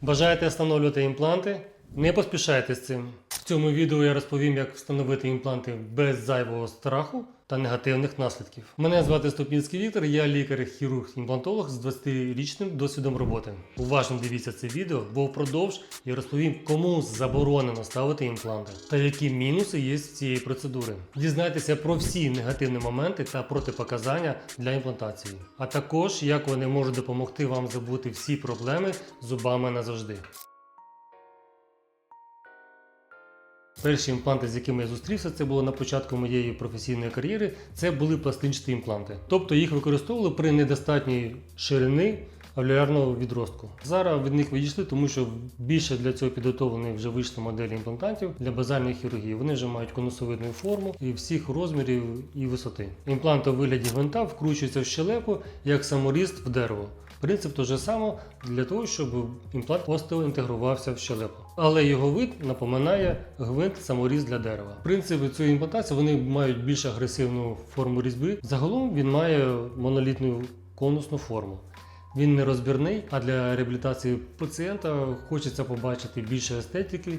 Бажаєте встановлювати імпланти? Не поспішайте з цим. В цьому відео я розповім, як встановити імпланти без зайвого страху та негативних наслідків. Мене звати Стопінський Віктор, я лікар-хірург-імплантолог з 20-річним досвідом роботи. Уважно дивіться це відео, бо впродовж я розповім, кому заборонено ставити імпланти та які мінуси є з цієї процедури. Дізнайтеся про всі негативні моменти та протипоказання для імплантації, а також як вони можуть допомогти вам забути всі проблеми зубами назавжди. Перші імпланти, з якими я зустрівся, це було на початку моєї професійної кар'єри. Це були пластичні імпланти. Тобто їх використовували при недостатній ширини алюлярного відростку. Зараз від них відійшли, тому що більше для цього підготовлені вже вийшли моделі імплантантів для базальної хірургії. Вони вже мають конусовидну форму і всіх розмірів і висоти. Імплант у вигляді гвинта вкручується в щелепу як саморіст в дерево. Принцип той же самий для того, щоб імплант остеоінтегрувався в щелепу. Але його вид напоминає гвинт саморіз для дерева. Принципи цієї імплантації вони мають більш агресивну форму різьби. Загалом він має монолітну конусну форму. Він не розбірний, а для реабілітації пацієнта хочеться побачити більше естетики.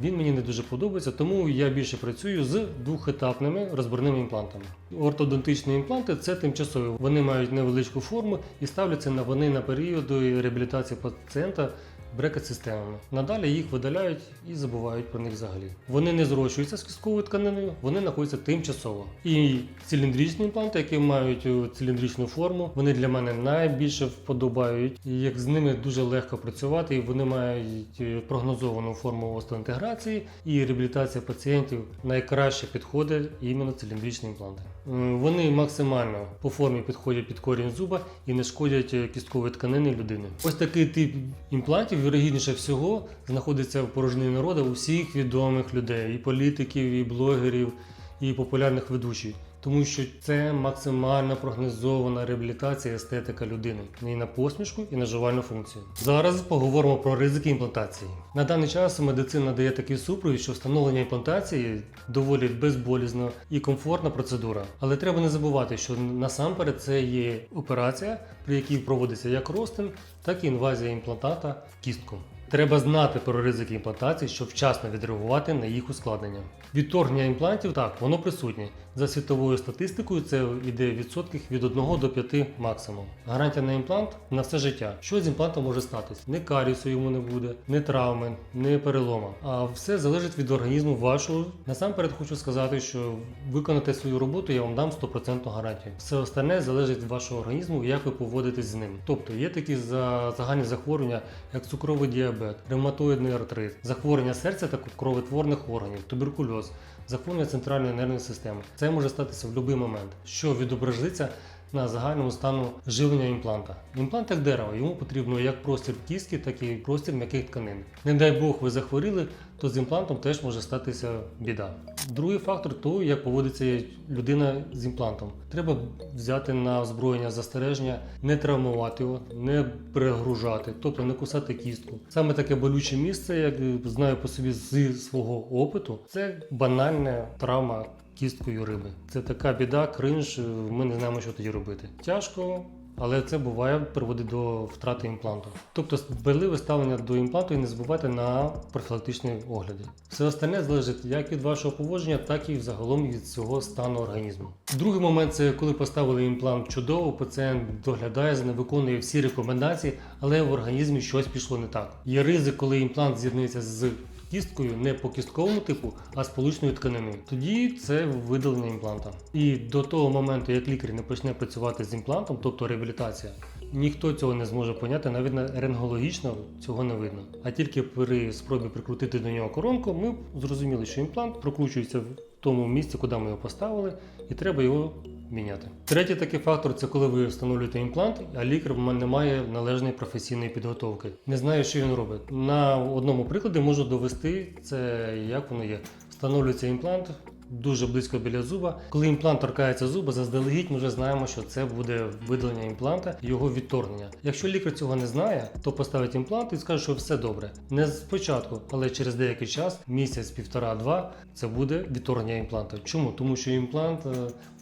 Він мені не дуже подобається, тому я більше працюю з двохетапними розбірними імплантами. Ортодонтичні імпланти це тимчасові. Вони мають невеличку форму і ставляться на вони на період реабілітації пацієнта брекет-системами. Надалі їх видаляють і забувають про них взагалі. Вони не зрощуються з кістковою тканиною, вони знаходяться тимчасово. І циліндричні імпланти, які мають е, циліндричну форму, вони для мене найбільше вподобають. І як з ними дуже легко працювати, і вони мають е, прогнозовану форму остеоінтеграції і реабілітація пацієнтів найкраще підходить іменно циліндричні імпланти. Вони максимально по формі підходять під корінь зуба і не шкодять е, кісткової тканини людини. Ось такий тип імплантів, вірогідніше всього, знаходиться в порожнині народу усіх відомих людей, і політиків, і блогерів, і популярних ведучих. Тому що це максимально прогнозована реабілітація і естетика людини і на посмішку, і на жувальну функцію. Зараз поговоримо про ризики імплантації. На даний час медицина дає такий супровід, що встановлення імплантації доволі безболізна і комфортна процедура. Але треба не забувати, що насамперед це є операція, при якій проводиться як розтин, так і інвазія імплантата в кістку. Треба знати про ризики імплантації, щоб вчасно відреагувати на їх ускладнення. Відторгнення імплантів так, воно присутнє. За світовою статистикою це йде в відсотках від 1 до 5 максимум. Гарантія на імплант на все життя. Що з імплантом може статись? Не карісу йому не буде, не травми, не перелома. А все залежить від організму вашого. Насамперед хочу сказати, що виконати свою роботу я вам дам 100% гарантію. Все остальне залежить від вашого організму, як ви поводитесь з ним. Тобто є такі загальні захворювання, як цукровий діабет, ревматоїдний артрит, захворювання серця та кровотворних органів, туберкульоз, захворювання центральної нервної системи. Це може статися в будь-який момент, що відобразиться на загальному стану живлення імпланта. Імплант як дерево, йому потрібно як простір кістки, так і простір м'яких тканин. Не дай Бог ви захворіли, то з імплантом теж може статися біда. Другий фактор то, як поводиться людина з імплантом. Треба взяти на озброєння застереження, не травмувати його, не перегружати, тобто не кусати кістку. Саме таке болюче місце, як знаю по собі зі свого опиту, це банальна травма кісткою риби. Це така біда, кринж, ми не знаємо, що тоді робити. Тяжко. Але це буває приводить до втрати імпланту. Тобто дбайливе ставлення до імпланту і не забувайте на профілактичні огляди. Все остальне залежить як від вашого поводження, так і взагалом від цього стану організму. Другий момент це коли поставили імплант чудово, пацієнт доглядає за виконує всі рекомендації, але в організмі щось пішло не так. Є ризик, коли імплант з'єднується з кісткою не по кістковому типу, а з получною тканиною. Тоді це видалення імпланта. І до того моменту, як лікар не почне працювати з імплантом, тобто реабілітація, ніхто цього не зможе поняти, навіть на- рентгенологічно цього не видно. А тільки при спробі прикрутити до нього коронку, ми зрозуміли, що імплант прокручується в тому місці, куди ми його поставили, і треба його міняти. Третій такий фактор це коли ви встановлюєте імплант, а лікар в не має належної професійної підготовки. Не знає, що він робить. На одному прикладі можу довести це, як воно є. Встановлюється імплант, дуже близько біля зуба. Коли імплант торкається зуба, заздалегідь ми вже знаємо, що це буде видалення імпланта його відторгнення. Якщо лікар цього не знає, то поставить імплант і скаже, що все добре. Не спочатку, але через деякий час, місяць, півтора-два, це буде відторгнення імпланта. Чому? Тому що імплант. е,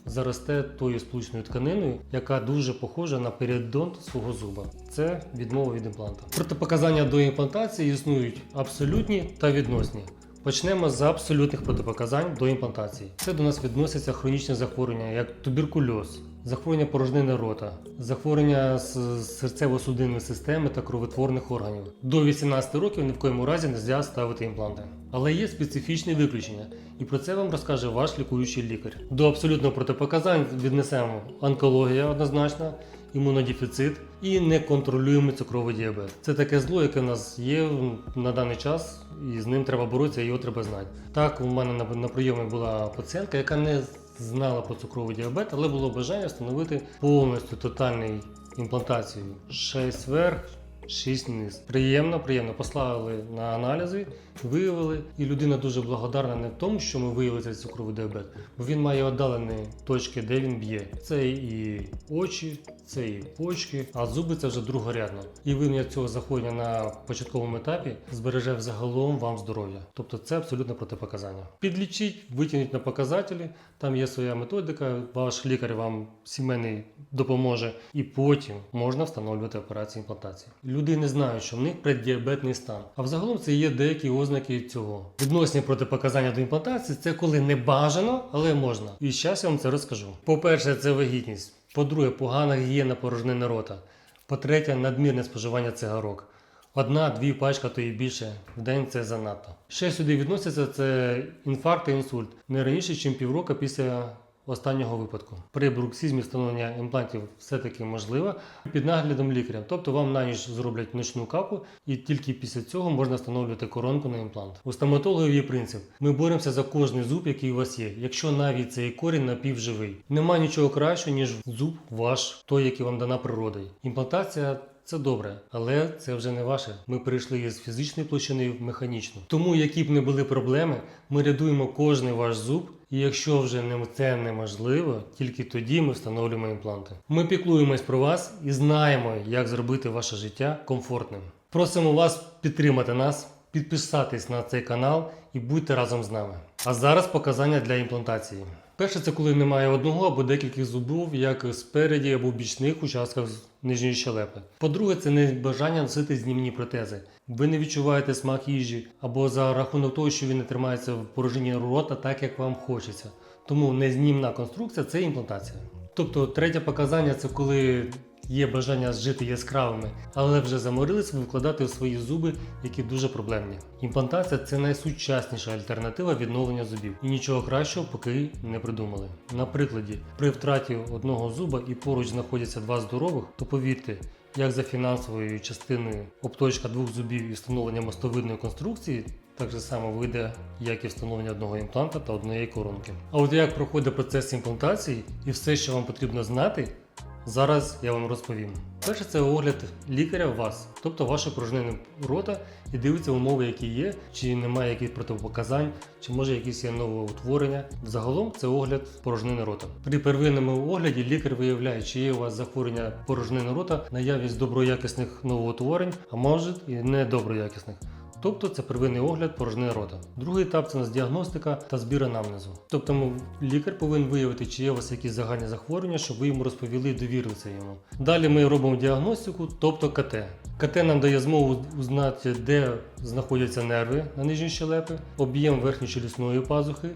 Заросте тою сполучною тканиною, яка дуже похожа на періодонт свого зуба. Це відмова від імпланта. Протипоказання до імплантації існують абсолютні та відносні. Почнемо з абсолютних протипоказань до імплантації. Це до нас відносяться хронічні захворювання, як туберкульоз, захворювання порожнини рота, захворювання серцево-судинної системи та кровотворних органів. До 18 років ні в коєму разі не можна ставити імпланти. Але є специфічні виключення, і про це вам розкаже ваш лікуючий лікар. До абсолютного протипоказань віднесемо онкологія однозначно, імунодефіцит і неконтролюємий цукровий діабет. Це таке зло, яке в нас є на даний час, і з ним треба боротися, його треба знати. Так, у мене на прийомі була пацієнтка, яка не знала про цукровий діабет, але було бажання встановити повністю тотальний імплантацію 6 вверх. 6 вниз. Приємно, приємно. Послали на аналізи, виявили. І людина дуже благодарна не в тому, що ми виявили цукровий діабет, бо він має віддалені точки, де він б'є. Це і очі, це і почки, а зуби це вже другорядно. І виявлення цього захворювання на початковому етапі збереже взагалом вам здоров'я. Тобто це абсолютно протипоказання. Підлічіть, витягніть на показателі, там є своя методика, ваш лікар вам сімейний допоможе, і потім можна встановлювати операцію імплантації. Люди не знають, що в них преддіабетний стан. А взагалом це є деякі ознаки цього. Відносні протипоказання до імплантації це коли не бажано, але можна. І зараз я вам це розкажу. По-перше, це вагітність. По-друге, погана гігієна порожнини рота. По-третє, надмірне споживання цигарок. Одна-дві пачка, то і більше в день це занадто. Ще сюди відносяться це інфаркт та інсульт не раніше, ніж півроку після останнього випадку. При бруксизмі встановлення імплантів все-таки можливо під наглядом лікаря. Тобто вам на ніч зроблять ночну капу, і тільки після цього можна встановлювати коронку на імплант. У стоматологів є принцип: ми боремося за кожний зуб, який у вас є, якщо навіть цей корінь напівживий. Нема нічого кращого, ніж зуб ваш, той, який вам дана природою. Імплантація. Це добре, але це вже не ваше. Ми перейшли із фізичної площини в механічну. Тому, які б не були проблеми, ми рятуємо кожний ваш зуб. І якщо вже не це неможливо, тільки тоді ми встановлюємо імпланти. Ми піклуємось про вас і знаємо, як зробити ваше життя комфортним. Просимо вас підтримати нас, підписатись на цей канал і будьте разом з нами. А зараз показання для імплантації. Перше, це коли немає одного або декількох зубів, як спереді або в бічних участках нижньої щелепи. По-друге, це не бажання носити знімні протези. Ви не відчуваєте смак їжі або за рахунок того, що він не тримається в порожині рота так, як вам хочеться. Тому незнімна конструкція це імплантація. Тобто, третє показання це коли є бажання жити яскравими, але вже заморились викладати в свої зуби, які дуже проблемні. Імплантація це найсучасніша альтернатива відновлення зубів, і нічого кращого поки не придумали. На прикладі, при втраті одного зуба і поруч знаходяться два здорових, то повірте. Як за фінансовою частиною обточка двох зубів і встановлення мостовидної конструкції, так же само вийде, як і встановлення одного імпланта та однієї коронки. А от як проходить процес імплантації і все, що вам потрібно знати, зараз я вам розповім. Перше, це огляд лікаря вас, тобто вашої порожнини рота, і дивиться умови, які є, чи немає якихось протипоказань, чи може якісь є нове утворення. Загалом це огляд порожнини рота. При первинному огляді лікар виявляє, чи є у вас захворювання порожнини рота, наявність доброякісних новоутворень, а може і недоброякісних. Тобто це первинний огляд порожнини рота. Другий етап це у нас діагностика та збір анамнезу. Тобто лікар повинен виявити, чи є у вас якісь загальні захворювання, щоб ви йому розповіли і довірилися йому. Далі ми робимо діагностику, тобто КТ. КТ нам дає змогу узнати, де знаходяться нерви на нижній щелепи, об'єм верхньочелюсної пазухи,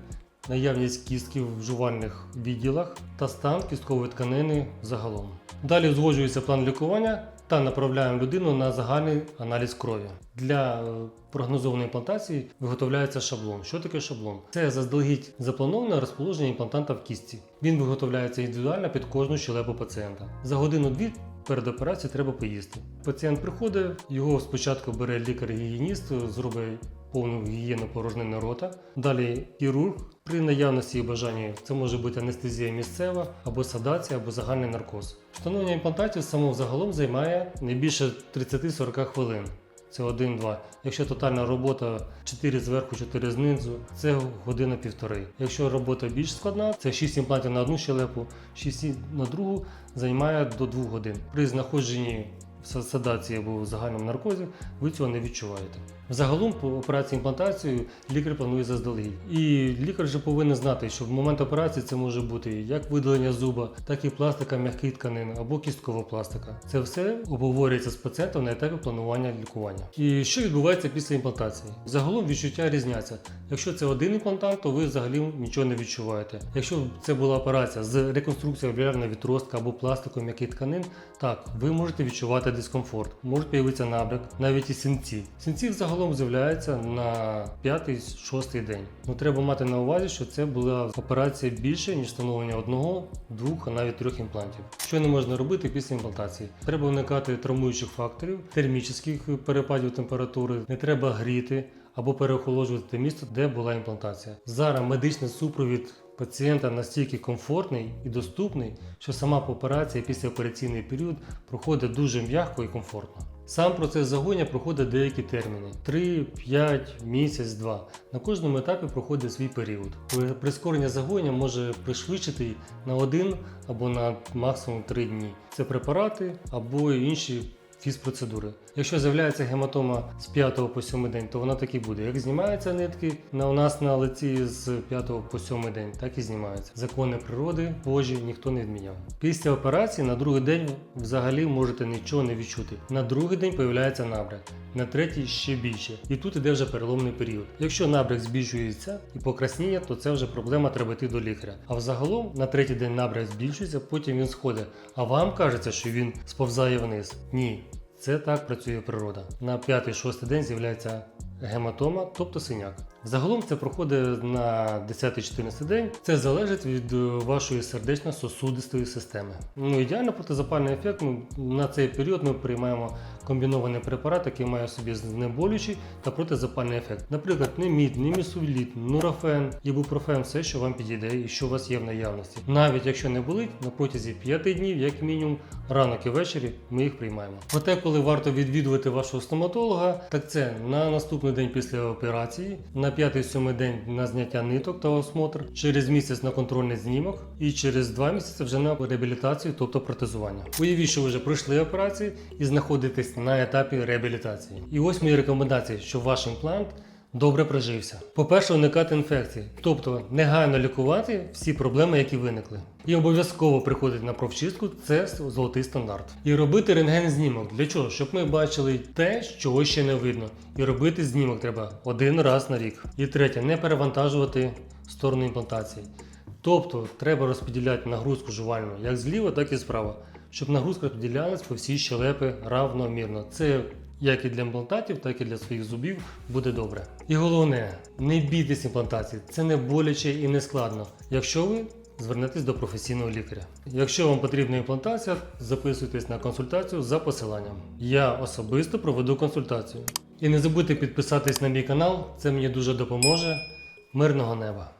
наявність кістків в жувальних відділах та стан кісткової тканини загалом. Далі узгоджується план лікування та направляємо людину на загальний аналіз крові. Для е, прогнозованої імплантації виготовляється шаблон. Що таке шаблон? Це заздалегідь заплановане розположення імплантанта в кістці. Він виготовляється індивідуально під кожну щелепу пацієнта. За годину-дві перед операцією треба поїсти. Пацієнт приходить, його спочатку бере лікар-гігієніст, зробить повну гігієну порожнини рота. Далі хірург при наявності і бажанні це може бути анестезія місцева або садація, або загальний наркоз. Встановлення імплантатів само загалом займає не більше 30-40 хвилин. Це 1-2. Якщо тотальна робота 4 зверху, 4 знизу, це година півтори. Якщо робота більш складна, це 6 імплантів на одну щелепу, 6 на другу займає до 2 годин. При знаходженні в седації або в загальному наркозі ви цього не відчуваєте. Загалом по операції імплантацію лікар планує заздалегідь. І лікар вже повинен знати, що в момент операції це може бути як видалення зуба, так і пластика м'яких тканин або кісткова пластика. Це все обговорюється з пацієнтом на етапі планування лікування. І що відбувається після імплантації? Загалом відчуття різняться. Якщо це один імплантант, то ви взагалі нічого не відчуваєте. Якщо це була операція з реконструкцією алвеолярного відростка або пластику м'яких тканин, так ви можете відчувати дискомфорт, можуть появитися набряк, навіть і синці. Синці взагалом з'являються на 5-6 день. Ну треба мати на увазі, що це була операція більше ніж встановлення одного, двох, а навіть трьох імплантів. Що не можна робити після імплантації? Треба уникати травмуючих факторів, термічних перепадів температури, не треба гріти або переохолоджувати місце, де була імплантація. Зараз медичний супровід пацієнта настільки комфортний і доступний, що сама операція післяопераційний період проходить дуже м'яко і комфортно. Сам процес загоння проходить деякі терміни: 3, 5, місяць, 2. На кожному етапі проходить свій період. Прискорення загоння може пришвидшити на 1 або на максимум 3 дні. Це препарати або інші фізпроцедури. Якщо з'являється гематома з 5 по 7 день, то вона так і буде. Як знімаються нитки на у нас на лиці з 5 по 7 день, так і знімаються. Закони природи Божі ніхто не відміняв. Після операції на другий день взагалі можете нічого не відчути. На другий день появляється набряк, на третій ще більше. І тут іде вже переломний період. Якщо набряк збільшується і покраснення, то це вже проблема треба йти до лікаря. А взагалом на третій день набряк збільшується, потім він сходить. А вам кажеться, що він сповзає вниз. Ні. Це так працює природа. На 5-6 день з'являється гематома, тобто синяк. Загалом це проходить на 10-14 день. Це залежить від е, вашої сердечно-сосудистої системи. Ну, ідеально протизапальний ефект. Ну, на цей період ми приймаємо комбінований препарат, який має в собі знеболюючий та протизапальний ефект. Наприклад, немід, немісуліт, нурофен, ібупрофен, все, що вам підійде і що у вас є в наявності. Навіть якщо не болить, на протязі 5 днів, як мінімум, ранок і ввечері ми їх приймаємо. Проте, коли варто відвідувати вашого стоматолога, так це на наступний день після операції, на 5-7 день на зняття ниток та осмотр, через місяць на контрольний знімок і через 2 місяці вже на реабілітацію, тобто протезування. Уявіть, що ви вже пройшли операції і знаходитесь на етапі реабілітації. І ось мої рекомендації, що ваш імплант добре прижився. По-перше, уникати інфекцій, тобто негайно лікувати всі проблеми, які виникли. І обов'язково приходити на профчистку, це золотий стандарт. І робити рентген-знімок. Для чого? Щоб ми бачили те, чого ще не видно. І робити знімок треба один раз на рік. І третє, не перевантажувати сторону імплантації. Тобто треба розподіляти нагрузку жувальну як зліва, так і справа, щоб нагрузка розподілялась по всій щелепи равномірно. Це як і для імплантатів, так і для своїх зубів буде добре. І головне, не бійтесь імплантації, це не боляче і не складно. Якщо ви звернетесь до професійного лікаря. Якщо вам потрібна імплантація, записуйтесь на консультацію за посиланням. Я особисто проведу консультацію. І не забудьте підписатись на мій канал, це мені дуже допоможе. Мирного неба!